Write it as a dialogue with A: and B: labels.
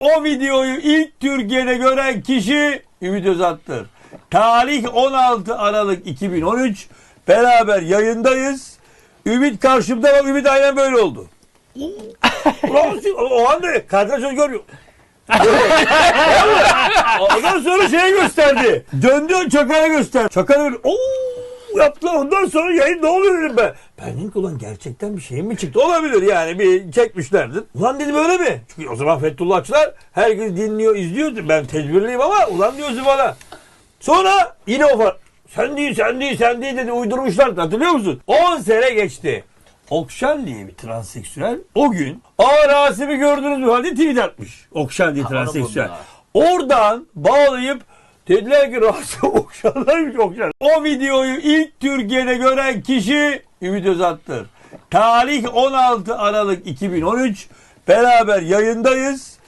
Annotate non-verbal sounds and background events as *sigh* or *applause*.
A: O videoyu ilk Türkiye'de gören kişi Ümit Özat'tır. Tarih 16 Aralık 2013. Beraber yayındayız. Ümit karşımda bak Ümit aynen böyle oldu. *laughs* Ulan, o anda kardeş görüyor. Ondan *laughs* sonra şeye gösterdi. Döndü Çakar'a gösterdi. Çakar böyle ooo yaptılar. Ondan sonra yayın ne oluyor dedim ben. Ben dedim ki ulan gerçekten bir şey mi çıktı? Olabilir yani bir çekmişlerdir. Ulan dedim öyle mi? Çünkü o zaman Fethullahçılar herkes dinliyor izliyor. Ben tedbirliyim ama ulan diyorsun bana. Sonra yine o var. Sen değil sen değil sen değil dedi uydurmuşlar hatırlıyor musun? 10 sene geçti. Okşan diye bir transseksüel o gün Aa Rasim'i gördünüz mü halde tweet atmış. Okşan diye transseksüel. Oradan bağlayıp dediler ki Rasim *laughs* Okşan'daymış Okşan. O videoyu ilk Türkiye'de gören kişi Ümit Özat'tır. Tarih 16 Aralık 2013. Beraber yayındayız.